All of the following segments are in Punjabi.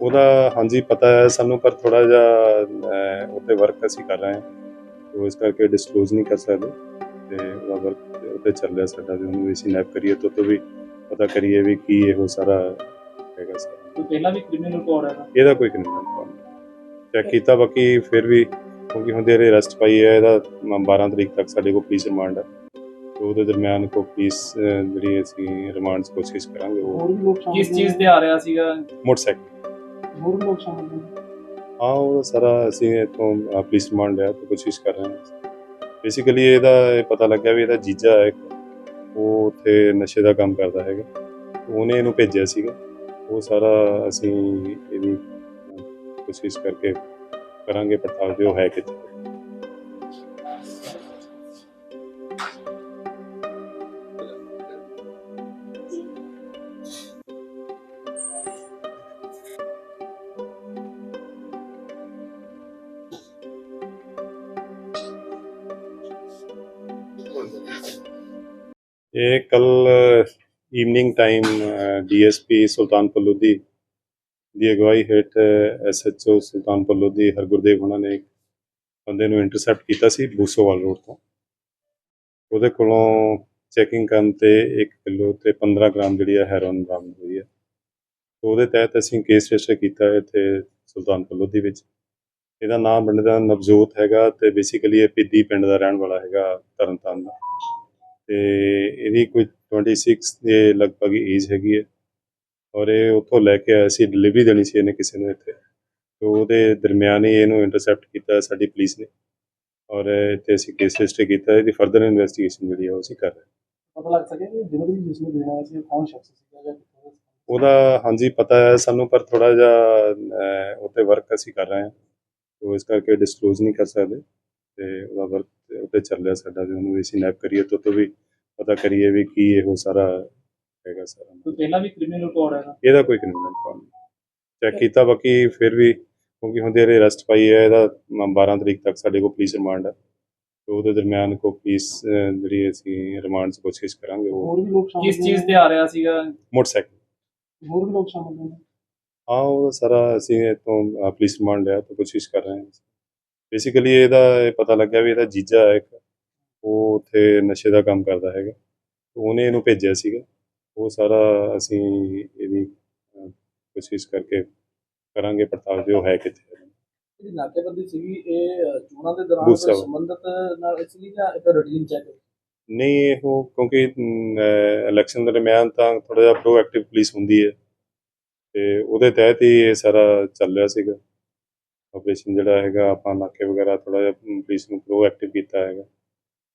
ਉਹਦਾ ਹਾਂਜੀ ਪਤਾ ਹੈ ਸਾਨੂੰ ਪਰ ਥੋੜਾ ਜਿਹਾ ਉੱਤੇ ਵਰਕ ਅਸੀਂ ਕਰ ਰਹੇ ਹਾਂ। ਤੋ ਇਸ ਕਰਕੇ ਡਿਸਕਲੋਜ਼ ਨਹੀਂ ਕਰ ਸਕਦੇ। ਤੇ ਉਹਦਾ ਵਰਕ ਉੱਤੇ ਚੱਲ ਰਿਹਾ ਸਾਡਾ ਵੀ ਉਹਨੂੰ ਅਸੀਂ ਨੈਪ ਕਰੀਏ ਤੋਂ ਤੋਂ ਵੀ ਪਤਾ ਕਰੀਏ ਵੀ ਕੀ ਇਹੋ ਸਾਰਾ ਹੈਗਾ ਸਰ। ਪਹਿਲਾਂ ਵੀ ਕ੍ਰਿਮੀਨਲ ਰਿਕਾਰਡ ਹੈ? ਇਹਦਾ ਕੋਈ ਕ੍ਰਿਮੀਨਲ ਚੈੱਕ ਕੀਤਾ ਬਾਕੀ ਫਿਰ ਵੀ ਕਿਉਂਕਿ ਹੁੰਦੇ ਇਹਦੇ ਅਰੈਸਟ ਪਾਈ ਹੈ ਇਹਦਾ ਮ- 12 ਤਰੀਕ ਤੱਕ ਸਾਡੇ ਕੋਲ ਪੁਲਿਸ ਰਿਮਾਂਡ ਹੈ। ਉਹਦੇ ਦਰਮਿਆਨ ਕੋ ਅਹ, ਜਿਹੜੀ ਅਸੀਂ ਰਿਮਾਂਡ ਦੀ ਕੋਸ਼ਿਸ਼ ਕਰਾਂਗੇ ਉਹ ਕਿਸ ਚੀਜ਼ ਤੇ ਆ ਰਿਹਾ ਸੀਗਾ? ਮੋਟਰਸਾਈਕਲ। ਨੇ ਹੋਰ ਨੇ ਹਾਂ, ਉਹ ਸਾਰਾ ਅਸੀਂ ਇਥੋਂ ਪੁਲਿਸ ਰਿਮਾਂਡ ਲਿਆ ਤੇ ਕੋਸ਼ਿਸ਼ ਕਰ ਰਹੇ ਹਾਂ। ਬੇਸਿਕਲੀ ਇਹਦਾ ਇਹ ਪਤਾ ਲੱਗਿਆ ਵੀ ਇਹਦਾ ਜੀਜਾ ਹੈ ਇੱਕ। ਉਹ ਉੱਥੇ ਨਸ਼ੇ ਦਾ ਕੰਮ ਕਰਦਾ ਹੈਗਾ। ਉਹਨੇ ਇਹਨੂੰ ਭੇਜਿਆ ਸੀਗਾ। ਉਹ ਸਾਰਾ ਅਸੀਂ ਇਹਦੀ ਕੋਸ਼ਿਸ਼ ਕਰਕੇ ਕਰਾਂਗੇ, ਪੜਤਾਲ ਵੀ ਉਹ ਹੈ ਕਿੱਥੇ। ਇਹ ਕੱਲ evening time DSP Sultanpur Lodhi ਦੀ ਅਗਵਾਈ ਹੇਠ ਐਸਐਚਓ ਸੁਲਤਾਨਪੁਰ ਲੋਧੀ ਹਰਗੁਰਦੇਵ ਉਹਨਾਂ ਨੇ ਬੰਦੇ ਨੂੰ ਇੰਟਰਸੈਪਟ ਕੀਤਾ ਸੀ ਬੂਸੋਵਾਲ ਰੋਡ ਤੋਂ। ਉਹਦੇ ਕੋਲੋਂ ਚੈਕਿੰਗ ਕਰਨ ਤੇ 1 ਕਿਲੋ ਤੇ 15 ਗ੍ਰਾਮ ਜਿਹੜੀ ਹੈ ਹੈਰੋਇਨ ਬਰਾਮਦ ਹੋਈ ਹੈ ਉਹਦੇ ਤਹਿਤ ਅਸੀਂ ਕੇਸ ਰਜਿਸਟਰ ਕੀਤਾ ਇੱਥੇ ਸੁਲਤਾਨਪੁਰ ਲੋਧੀ ਵਿੱਚ। ਇਹਦਾ ਨਾਮ ਪਿੰਡ ਦਾ ਨਵਜੋਤ ਹੈਗਾ ਤੇ ਬੇਸਿਕਲੀ ਇਹ ਪਿੱਦੀ ਪਿੰਡ ਦਾ ਰਹਿਣ ਵਾਲਾ ਹੈਗਾ ਤਰਨਤਾਰਨ ਦਾ। ਤੇ ਇਹਦੀ ਕੋਈ 26 ਦੇ ਲਗਭਗ ਏਜ ਹੈਗੀ ਹੈ। ਔਰ ਇਹ ਉੱਥੋਂ ਲੈ ਕੇ ਆਇਆ ਸੀ ਡਿਲੀਵਰੀ ਦੇਣੀ ਸੀ ਇਹਨੇ ਕਿਸੇ ਨੂੰ ਇੱਥੇ। ਤੇ ਉਹਦੇ ਦਰਮਿਆਨ ਹੀ ਇਹਨੂੰ ਇੰਟਰਸੈਪਟ ਕੀਤਾ ਸਾਡੀ ਪੁਲਿਸ ਨੇ। ਔਰ ਇੱਥੇ ਅਸੀਂ ਕੇਸ ਰਜਿਸਟਰ ਕੀਤਾ ਇਹਦੀ ਫਰਦਰ ਇਨਵੈਸਟੀਗੇਸ਼ਨ ਜਿਹੜੀ ਆ ਉਹ ਅਸੀਂ ਕਰ ਰਹੇ ਹਾਂ। ਪਤਾ ਲੱਗ ਸਕਿਆ ਕਿ ਡਿਲੀਵਰੀ ਜਿਸ ਨੂੰ ਦੇਣਾ ਸੀ ਕੌਣ ਸ਼ਖਸ ਸੀਗਾ ਜਾਂ ਕਿੱਥੋਂ ਦਾ ਸੀ? ਉਹਦਾ ਹਾਂਜੀ ਪਤਾ ਹੈ ਸਾਨੂੰ ਪਰ ਥੋੜਾ ਜਿਹਾ ਉੱਤੇ ਵਰਕ ਅਸੀਂ ਕਰ ਰਹੇ ਹਾਂ। ਤੋ ਇਸ ਕਰਕੇ ਡਿਸਕਲੋਜ਼ ਨਹੀਂ ਕਰ ਸਕਦੇ। ਤੇ ਉਹਦਾ ਵਰਕ ਉੱਤੇ ਚੱਲ ਰਿਹਾ ਸਾਡਾ ਵੀ ਉਹਨੂੰ ਅਸੀਂ ਨੈਪ ਕਰੀਏ ਤੋਂ ਤੋਂ ਵੀ ਪਤਾ ਕਰੀਏ ਵੀ ਕੀ ਇਹੋ ਸਾਰਾ ਹੈਗਾ ਸਾਰਾ। ਪਹਿਲਾਂ ਵੀ ਕ੍ਰਿਮੀਨਲ ਰਿਕਾਰਡ ਹੈ ਇਹਦਾ ਕੋਈ ਕ੍ਰਿਮੀਨਲ ਰਿਕਾਰਡ ਨਹੀਂ। ਚੈੱਕ ਕੀਤਾ ਬਾਕੀ ਫਿਰ ਵੀ ਕਿਉਂਕਿ ਹੁੰਦੇ ਇਹਦੇ ਅਰੈਸਟ ਪਾਈ ਹੈ ਇਹਦਾ ਮ- 12 ਤਰੀਕ ਤੱਕ ਸਾਡੇ ਕੋਲ ਪੁਲਿਸ ਰਿਮਾਂਡ ਹੈ ਤੇ ਉਹਦੇ ਦਰਮਿਆਨ ਕੋ ਪੁਲਿਸ ਜਿਹੜੀ ਅਸੀਂ ਰਿਮਾਂਡ ਦੀ ਕੋਸ਼ਿਸ਼ ਕਰਾਂਗੇ ਉਹ ਹੋਰ ਵੀ ਲੋਕ ਸ਼ਾਮਲ ਕਿਸ ਚੀਜ਼ ਤੇ ਆ ਰਿਹਾ ਸੀਗਾ? ਮੋਟਰਸਾਈਕਲ। ਹੋਰ ਵੀ ਲੋਕ ਸ਼ਾਮਲ ਨੇ ਹਾਂ ਉਹ ਸਾਰਾ ਅਸੀਂ ਇਥੋਂ ਪੁਲਿਸ ਰਿਮਾਂਡ ਲਿਆ ਤੇ ਕੋਸ਼ਿਸ਼ ਕਰ ਰਹੇ ਹਾਂ। ਬੇਸਿਕਲੀ ਇਹਦਾ ਇਹ ਪਤਾ ਲੱਗਿਆ ਵੀ ਇਹਦਾ ਜੀਜਾ ਹੈ ਇੱਕ ਉਹ ਉੱਥੇ ਨਸ਼ੇ ਦਾ ਕੰਮ ਕਰਦਾ ਹੈਗਾ। ਉਹਨੇ ਇਹਨੂੰ ਭੇਜਿਆ ਸੀਗਾ। ਉਹ ਸਾਰਾ ਅਸੀਂ ਇਹਦੀ ਕੋਸ਼ਿਸ਼ ਕਰਕੇ ਕਰਾਂਗੇ ਪੜਤਾਲ ਉਹ ਹੈ ਕਿੱਥੇ ਜਿਹੜੀ ਨਾਕੇਬੰਦੀ ਸੀਗੀ ਇਹ ਚੋਣਾਂ ਦੇ ਦੌਰਾਨ। ਸੰਬੰਧਤ ਨਾਲ ਲਈ ਜਾਂ ਇੱਕ ਰੂਟੀਨ ਚੈੱਕ ਨਹੀਂ ਇਹੋ ਕਿਉਂਕਿ ਇਲੈਕਸ਼ਨ ਦਰਮਿਆਨ ਤਾਂ ਥੋੜਾ ਜਿਹਾ ਪ੍ਰੋਐਕਟਿਵ ਪੁਲਿਸ ਹੁੰਦੀ ਹੈ। ਤੇ ਉਹਦੇ ਤਹਿਤ ਹੀ ਇਹ ਸਾਰਾ ਚੱਲ ਰਿਹਾ ਸੀਗਾ। ਆਪਰੇਸ਼ਨ ਜਿਹੜਾ ਹੈਗਾ, ਆਪਾਂ ਨਾਕੇ ਵਗੈਰਾ ਥੋੜਾ ਜਿਹਾ ਪੁਲਿਸ ਨੂੰ ਪ੍ਰੋ ਐਕਟਿਵ ਕੀਤਾ ਹੈਗਾ।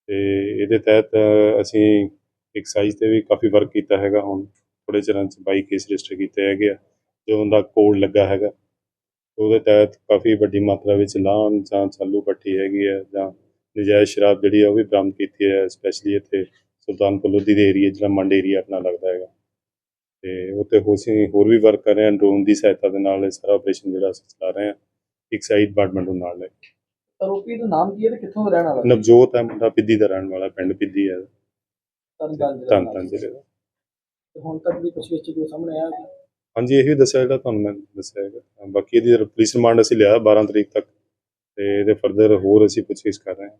ਤੇ ਇਹਦੇ ਤਹਿਤ ਅਸੀਂ ਐਕਸਾਈਜ਼ ਤੇ ਵੀ ਕਾਫੀ ਵਰਕ ਕੀਤਾ ਹੈਗਾ। ਹੁਣ ਥੋੜੇ ਚਿਰਾਂ ਚ 22 ਕੇਸ ਰਜਿਸਟਰ ਕੀਤੇ ਹੈਗੇ ਆ, ਜੋ ਉਹਦਾ ਕੋਡ ਲੱਗਾ ਹੈਗਾ। ਉਹਦੇ ਤਹਿਤ ਕਾਫੀ ਵੱਡੀ ਮਾਤਰਾ ਵਿੱਚ ਲਾਹਨ ਜਾਂ ਚਾਲੂ ਪੱਟੀ ਹੈਗੀ ਹੈ ਜਾਂ ਨਜਾਇਜ਼ ਸ਼ਰਾਬ ਜਿਹੜੀ ਆ ਉਹ ਵੀ ਬਰਾਮਦ ਕੀਤੀ ਹੈ ਸਪੈਸ਼ਲੀ ਇੱਥੇ ਸੁਲਤਾਨਪੁਰ ਲੋਧੀ ਦੇ ਏਰੀਆ ਜਿਹੜਾ ਮੰਡ ਏਰੀਆ ਆਪਣਾ ਲੱਗਦਾ ਹੈਗਾ। ਤੇ ਉੱਤੇ ਹੋ ਅਸੀਂ ਹੋਰ ਵੀ ਵਰਕ ਕਰ ਰਹੇ ਹਾਂ ਡਰੋਨ ਦੀ ਸਹਾਇਤਾ ਦੇ ਨਾਲ ਇਹ ਸਾਰਾ ਆਪਰੇਸ਼ਨ ਜਿਹੜਾ ਅਸੀਂ ਚਲਾ ਰਹੇ ਹਾਂ। ਇੱਕ ਸਾਈਡ ਡਿਪਾਰਟਮੈਂਟ ਨੂੰ ਨਾਲ ਲੈ ਕੇ। ਆਰੋਪੀ ਦਾ ਨਾਮ ਕੀ ਹੈ ਤੇ ਕਿੱਥੋਂ ਦਾ ਰਹਿਣ ਵਾਲਾ ਨਵਜੋਤ ਹੈ ਮੁੰਡਾ ਪਿੱਦੀ ਦਾ ਰਹਿਣ ਵਾਲਾ ਪਿੰਡ ਪਿੱਦੀ ਹੈ। ਤਰਨਤਾਰਨ ਜ਼ਿਲ੍ਹੇ ਧੰਨ ਦਾ। ਧੰਨ ਜ਼ਿਲ੍ਹੇ ਦਾ। ਤੇ ਹੁਣ ਤੱਕ ਦੀ ਪੁੱਛਗਿੱਛ ਚ ਕੋਈ ਸਾਹਮਣੇ ਆਇਆ ਕਿ ਹਾਂਜੀ ਇਹੀ ਦੱਸਿਆ ਜਿਹੜਾ ਤੁਹਾਨੂੰ ਮੈਂ ਦੱਸਿਆ ਹੈਗਾ। ਬਾਕੀ ਇਹਦੀ ਪੁਲਿਸ ਰਿਮਾਂਡ ਅਸੀਂ ਲਿਆ 12 ਤਰੀਕ ਤੱਕ ਤੇ ਇਹਦੇ ਫਰਦਰ ਹੋਰ ਅਸੀਂ ਪੁੱਛਗਿੱਛ ਕਰ ਰਹੇ ਹਾਂ।